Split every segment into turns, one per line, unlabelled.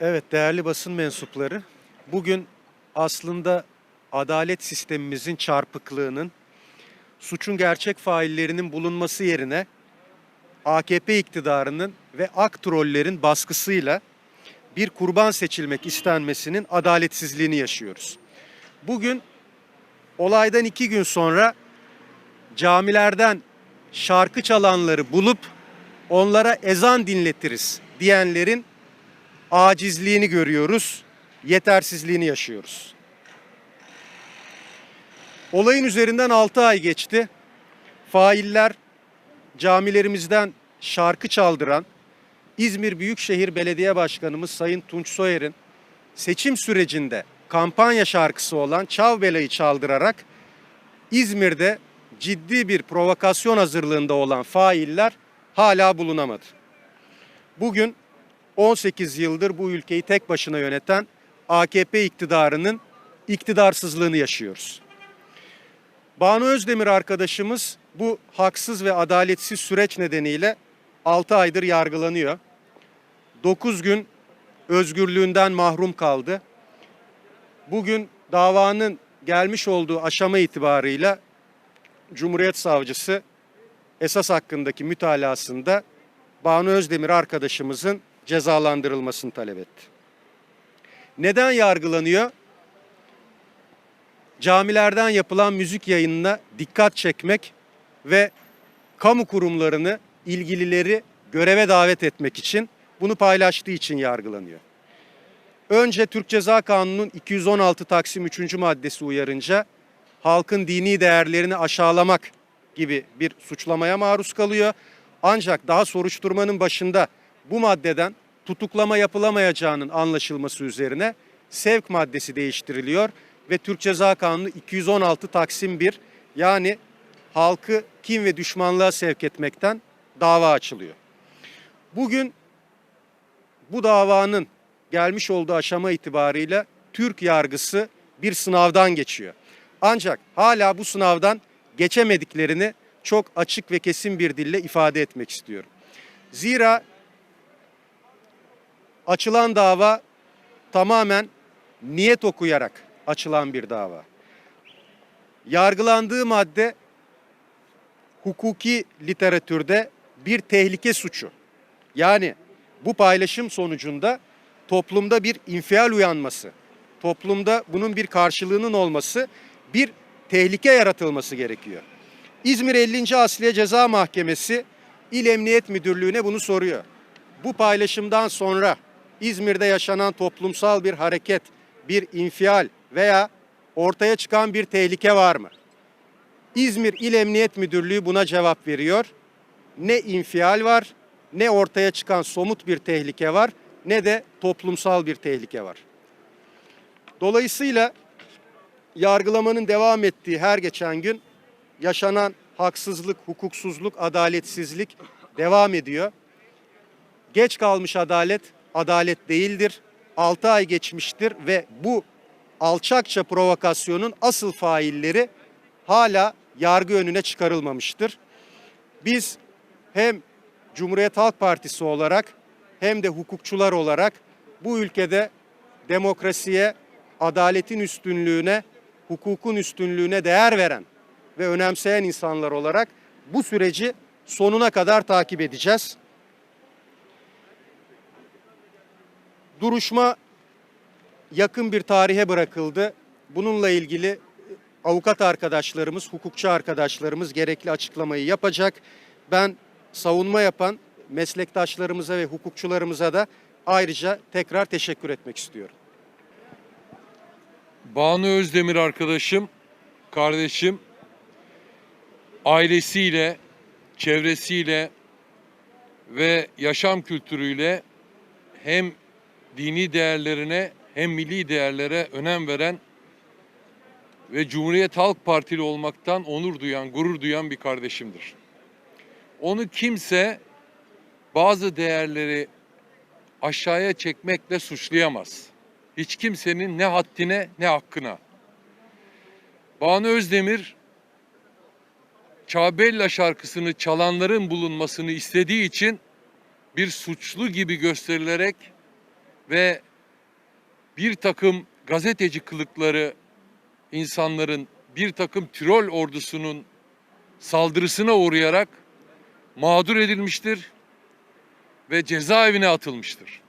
Evet değerli basın mensupları, bugün aslında adalet sistemimizin çarpıklığının, suçun gerçek faillerinin bulunması yerine AKP iktidarının ve ak trollerin baskısıyla bir kurban seçilmek istenmesinin adaletsizliğini yaşıyoruz. Bugün olaydan iki gün sonra camilerden şarkı çalanları bulup onlara ezan dinletiriz diyenlerin acizliğini görüyoruz, yetersizliğini yaşıyoruz. Olayın üzerinden 6 ay geçti. Failler camilerimizden şarkı çaldıran İzmir Büyükşehir Belediye Başkanımız Sayın Tunç Soyer'in seçim sürecinde kampanya şarkısı olan Çav Belayı çaldırarak İzmir'de ciddi bir provokasyon hazırlığında olan failler hala bulunamadı. Bugün 18 yıldır bu ülkeyi tek başına yöneten AKP iktidarının iktidarsızlığını yaşıyoruz. Banu Özdemir arkadaşımız bu haksız ve adaletsiz süreç nedeniyle 6 aydır yargılanıyor. 9 gün özgürlüğünden mahrum kaldı. Bugün davanın gelmiş olduğu aşama itibarıyla Cumhuriyet Savcısı esas hakkındaki mütalasında Banu Özdemir arkadaşımızın cezalandırılmasını talep etti. Neden yargılanıyor? Camilerden yapılan müzik yayınına dikkat çekmek ve kamu kurumlarını, ilgilileri göreve davet etmek için bunu paylaştığı için yargılanıyor. Önce Türk Ceza Kanunu'nun 216 Taksim 3. maddesi uyarınca halkın dini değerlerini aşağılamak gibi bir suçlamaya maruz kalıyor. Ancak daha soruşturmanın başında bu maddeden tutuklama yapılamayacağının anlaşılması üzerine sevk maddesi değiştiriliyor ve Türk Ceza Kanunu 216 Taksim 1 yani halkı kin ve düşmanlığa sevk etmekten dava açılıyor. Bugün bu davanın gelmiş olduğu aşama itibarıyla Türk yargısı bir sınavdan geçiyor. Ancak hala bu sınavdan geçemediklerini çok açık ve kesin bir dille ifade etmek istiyorum. Zira açılan dava tamamen niyet okuyarak açılan bir dava. Yargılandığı madde hukuki literatürde bir tehlike suçu. Yani bu paylaşım sonucunda toplumda bir infial uyanması, toplumda bunun bir karşılığının olması, bir tehlike yaratılması gerekiyor. İzmir 50. Asliye Ceza Mahkemesi İl Emniyet Müdürlüğü'ne bunu soruyor. Bu paylaşımdan sonra İzmir'de yaşanan toplumsal bir hareket, bir infial veya ortaya çıkan bir tehlike var mı? İzmir İl Emniyet Müdürlüğü buna cevap veriyor. Ne infial var, ne ortaya çıkan somut bir tehlike var, ne de toplumsal bir tehlike var. Dolayısıyla yargılamanın devam ettiği her geçen gün yaşanan haksızlık, hukuksuzluk, adaletsizlik devam ediyor. Geç kalmış adalet adalet değildir. 6 ay geçmiştir ve bu alçakça provokasyonun asıl failleri hala yargı önüne çıkarılmamıştır. Biz hem Cumhuriyet Halk Partisi olarak hem de hukukçular olarak bu ülkede demokrasiye, adaletin üstünlüğüne, hukukun üstünlüğüne değer veren ve önemseyen insanlar olarak bu süreci sonuna kadar takip edeceğiz. Duruşma yakın bir tarihe bırakıldı. Bununla ilgili avukat arkadaşlarımız, hukukçu arkadaşlarımız gerekli açıklamayı yapacak. Ben savunma yapan meslektaşlarımıza ve hukukçularımıza da ayrıca tekrar teşekkür etmek istiyorum.
Banu Özdemir arkadaşım, kardeşim ailesiyle, çevresiyle ve yaşam kültürüyle hem dini değerlerine hem milli değerlere önem veren ve Cumhuriyet Halk Partili olmaktan onur duyan, gurur duyan bir kardeşimdir. Onu kimse bazı değerleri aşağıya çekmekle suçlayamaz. Hiç kimsenin ne haddine ne hakkına. Banu Özdemir Çağbella şarkısını çalanların bulunmasını istediği için bir suçlu gibi gösterilerek ve bir takım gazeteci kılıkları insanların bir takım Tirol ordusunun saldırısına uğrayarak mağdur edilmiştir ve cezaevine atılmıştır.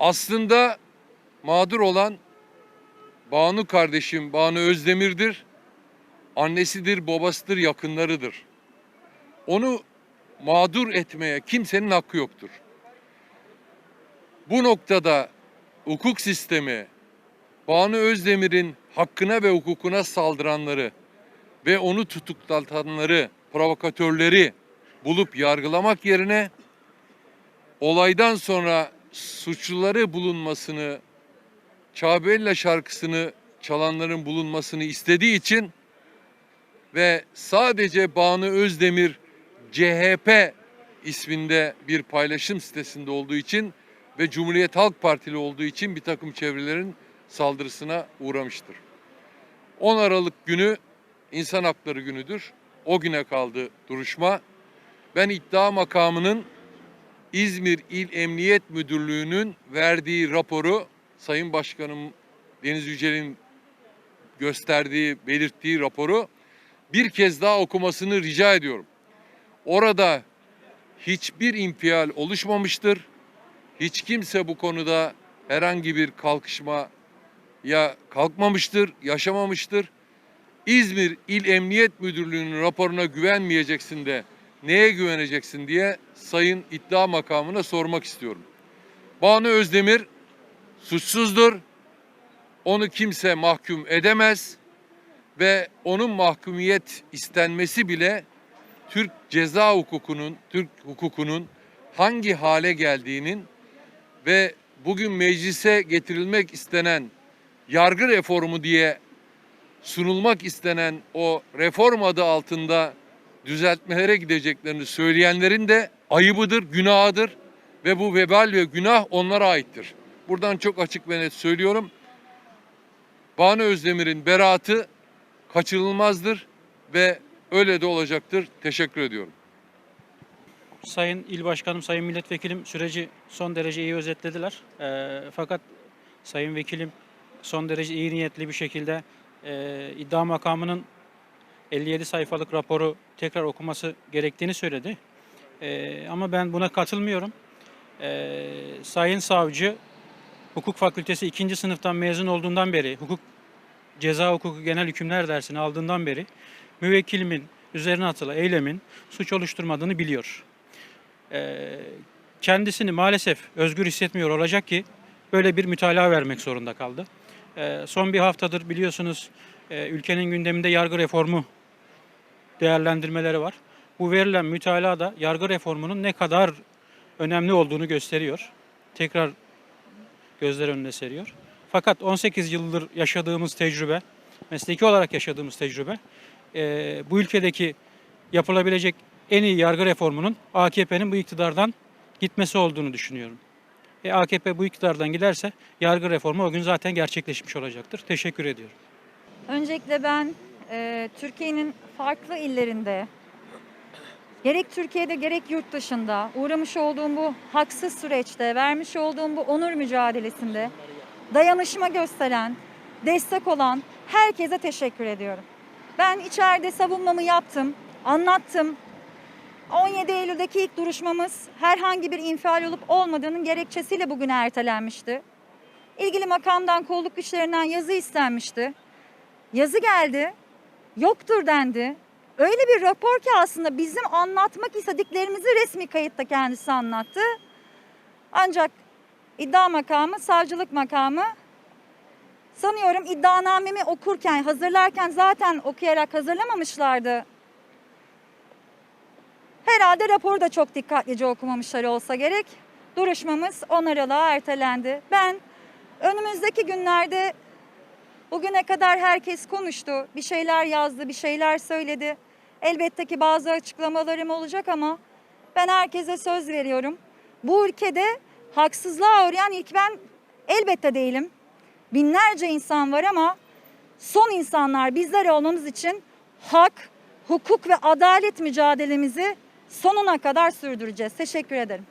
Aslında mağdur olan Banu kardeşim Banu Özdemir'dir. Annesidir, babasıdır, yakınlarıdır. Onu mağdur etmeye kimsenin hakkı yoktur. Bu noktada hukuk sistemi Banu Özdemir'in hakkına ve hukukuna saldıranları ve onu tutuklatanları, provokatörleri bulup yargılamak yerine olaydan sonra suçluları bulunmasını, Çağbella şarkısını çalanların bulunmasını istediği için ve sadece Banu Özdemir CHP isminde bir paylaşım sitesinde olduğu için ve Cumhuriyet Halk Partili olduğu için bir takım çevrelerin saldırısına uğramıştır. 10 Aralık günü İnsan Hakları Günüdür. O güne kaldı duruşma. Ben iddia makamının İzmir İl Emniyet Müdürlüğü'nün verdiği raporu Sayın Başkanım Deniz Yücel'in gösterdiği, belirttiği raporu bir kez daha okumasını rica ediyorum. Orada hiçbir infial oluşmamıştır. Hiç kimse bu konuda herhangi bir kalkışma ya kalkmamıştır, yaşamamıştır. İzmir İl Emniyet Müdürlüğü'nün raporuna güvenmeyeceksin de neye güveneceksin diye sayın iddia makamına sormak istiyorum. Banu Özdemir suçsuzdur. Onu kimse mahkum edemez ve onun mahkumiyet istenmesi bile Türk ceza hukukunun, Türk hukukunun hangi hale geldiğinin ve bugün meclise getirilmek istenen yargı reformu diye sunulmak istenen o reform adı altında düzeltmelere gideceklerini söyleyenlerin de ayıbıdır, günahıdır ve bu vebal ve günah onlara aittir. Buradan çok açık ve net söylüyorum. Banu Özdemir'in beraatı kaçınılmazdır ve öyle de olacaktır. Teşekkür ediyorum.
Sayın İl Başkanım, Sayın Milletvekilim süreci son derece iyi özetlediler. Eee, fakat Sayın Vekilim son derece iyi niyetli bir şekilde eee iddia makamının 57 sayfalık raporu tekrar okuması gerektiğini söyledi. Eee, ama ben buna katılmıyorum. Eee, Sayın Savcı Hukuk Fakültesi 2. sınıftan mezun olduğundan beri, hukuk ceza hukuku genel hükümler dersini aldığından beri müvekkilimin üzerine atılan eylemin suç oluşturmadığını biliyor. Ee, kendisini maalesef özgür hissetmiyor olacak ki böyle bir mütalaa vermek zorunda kaldı. Ee, son bir haftadır biliyorsunuz e, ülkenin gündeminde yargı reformu değerlendirmeleri var. Bu verilen mütalaa da yargı reformunun ne kadar önemli olduğunu gösteriyor. Tekrar gözler önüne seriyor. Fakat 18 yıldır yaşadığımız tecrübe, mesleki olarak yaşadığımız tecrübe, e, bu ülkedeki yapılabilecek en iyi yargı reformunun AKP'nin bu iktidardan gitmesi olduğunu düşünüyorum. E, AKP bu iktidardan giderse yargı reformu o gün zaten gerçekleşmiş olacaktır. Teşekkür ediyorum.
Öncelikle ben e, Türkiye'nin farklı illerinde gerek Türkiye'de gerek yurt dışında uğramış olduğum bu haksız süreçte, vermiş olduğum bu onur mücadelesinde dayanışma gösteren, destek olan herkese teşekkür ediyorum. Ben içeride savunmamı yaptım, anlattım. 17 Eylül'deki ilk duruşmamız herhangi bir infial olup olmadığının gerekçesiyle bugüne ertelenmişti. İlgili makamdan kolluk güçlerinden yazı istenmişti. Yazı geldi, yoktur dendi. Öyle bir rapor ki aslında bizim anlatmak istediklerimizi resmi kayıtta kendisi anlattı. Ancak iddia makamı, savcılık makamı sanıyorum iddianamemi okurken, hazırlarken zaten okuyarak hazırlamamışlardı. Herhalde raporu da çok dikkatlice okumamışlar olsa gerek. Duruşmamız 10 Aralık'a ertelendi. Ben önümüzdeki günlerde bugüne kadar herkes konuştu, bir şeyler yazdı, bir şeyler söyledi. Elbette ki bazı açıklamalarım olacak ama ben herkese söz veriyorum. Bu ülkede haksızlığa uğrayan ilk ben elbette değilim. Binlerce insan var ama son insanlar bizler olmamız için hak, hukuk ve adalet mücadelemizi sonuna kadar sürdüreceğiz. Teşekkür ederim.